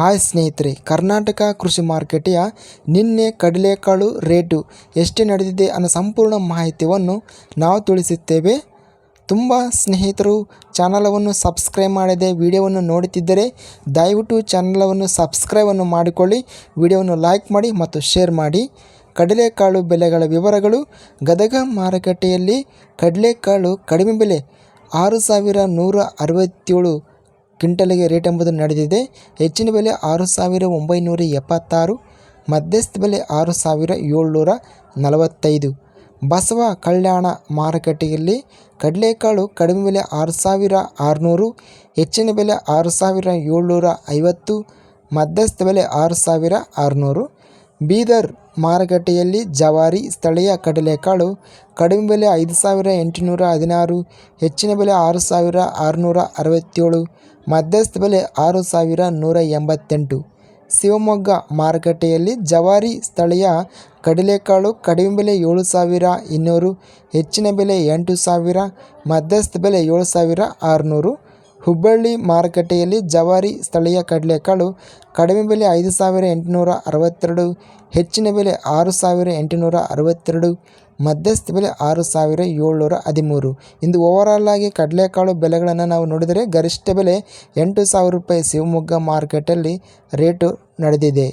Hi ಸ್ನೇಹಿತರೆ, ಕರ್ನಾಟಕ ಕೃಷಿ ಮಾರುಕಟ್ಟೆಯ ನಿನ್ನೆ ಕಡಲೆಕಾಳು ರೇಟು ಎಷ್ಟು ನಡೆದಿದೆ ಅನ್ನೋ ಸಂಪೂರ್ಣ ಮಾಹಿತಿಯನ್ನು ನಾವು ತಿಳಿಸುತ್ತೇವೆ. ತುಂಬ ಸ್ನೇಹಿತರು, ಚಾನಲವನ್ನು ಸಬ್ಸ್ಕ್ರೈಬ್ ಮಾಡದೆ ವಿಡಿಯೋವನ್ನು ನೋಡುತ್ತಿದ್ದರೆ ದಯವಿಟ್ಟು ಚಾನಲವನ್ನು ಸಬ್ಸ್ಕ್ರೈಬನ್ನು ಮಾಡಿಕೊಳ್ಳಿ, ವಿಡಿಯೋವನ್ನು ಲೈಕ್ ಮಾಡಿ ಮತ್ತು ಶೇರ್ ಮಾಡಿ. ಕಡಲೆಕಾಳು ಬೆಲೆಗಳ ವಿವರಗಳು, ಗದಗ ಮಾರುಕಟ್ಟೆಯಲ್ಲಿ ಕಡಲೆಕಾಳು ಕಡಿಮೆ ಬೆಲೆ ಆರು ಸಾವಿರ ನೂರ ಅರವತ್ತೇಳು ಕ್ವಿಂಟಲಿಗೆ ರೇಟ್ ಎಂಬುದು ನಡೆದಿದೆ. ಹೆಚ್ಚಿನ ಬೆಲೆ ಆರು ಸಾವಿರ ಒಂಬೈನೂರ ಎಪ್ಪತ್ತಾರು, ಮಧ್ಯಸ್ಥ ಬೆಲೆ ಆರು ಸಾವಿರ ಏಳ್ನೂರ ನಲವತ್ತೈದು. ಬಸವ ಕಲ್ಯಾಣ ಮಾರುಕಟ್ಟೆಯಲ್ಲಿ ಕಡಲೆಕಾಳು ಕಡಿಮೆ ಬೆಲೆ ಆರು ಸಾವಿರ ಆರುನೂರು, ಹೆಚ್ಚಿನ ಬೆಲೆ ಆರು ಸಾವಿರ ಏಳ್ನೂರ ಐವತ್ತು, ಮಧ್ಯಸ್ಥ ಬೆಲೆ ಆರು ಸಾವಿರ ಆರುನೂರು. ಬೀದರ್ ಮಾರುಕಟ್ಟೆಯಲ್ಲಿ ಜವಾರಿ ಸ್ಥಳೀಯ ಕಡಲೆಕಾಳು ಕಡಿಮೆ ಬೆಲೆ ಐದು ಸಾವಿರ ಎಂಟುನೂರ ಹದಿನಾರು, ಹೆಚ್ಚಿನ ಬೆಲೆ ಆರು ಸಾವಿರ ಆರುನೂರ ಅರವತ್ತೇಳು, ಮಧ್ಯಸ್ಥ ಬೆಲೆ ಆರು ಸಾವಿರ ನೂರ ಎಂಬತ್ತೆಂಟು. ಶಿವಮೊಗ್ಗ ಮಾರುಕಟ್ಟೆಯಲ್ಲಿ ಜವಾರಿ ಸ್ಥಳೀಯ ಕಡಲೆಕಾಳು ಕಡಿಮೆ ಬೆಲೆ ಏಳು ಸಾವಿರ ಇನ್ನೂರು, ಹೆಚ್ಚಿನ ಬೆಲೆ ಎಂಟು ಸಾವಿರ, ಮಧ್ಯಸ್ಥ ಬೆಲೆ ಏಳು ಸಾವಿರ ಆರುನೂರು ಹುಬ್ಬಳ್ಳಿ ಮಾರುಕಟ್ಟೆಯಲ್ಲಿ ಜವಾರಿ ಸ್ಥಳೀಯ ಕಡಲೆಕಾಳು ಕಡಿಮೆ ಬೆಲೆ ಐದು ಸಾವಿರ ಎಂಟುನೂರ ಅರವತ್ತೆರಡು, ಹೆಚ್ಚಿನ ಬೆಲೆ ಆರು ಸಾವಿರ ಎಂಟುನೂರ ಅರವತ್ತೆರಡು, ಮಧ್ಯಸ್ಥ ಬೆಲೆ ಆರು ಸಾವಿರ ಏಳ್ನೂರ ಹದಿಮೂರು. ಇಂದು ಓವರಾಲ್ ಆಗಿ ಕಡಲೆಕಾಳು ಬೆಲೆಗಳನ್ನು ನಾವು ನೋಡಿದರೆ ಗರಿಷ್ಠ ಬೆಲೆ ಎಂಟು ಸಾವಿರ ರೂಪಾಯಿ ಶಿವಮೊಗ್ಗ ಮಾರುಕಟ್ಟೆಯಲ್ಲಿ ರೇಟು ನಡೆದಿದೆ.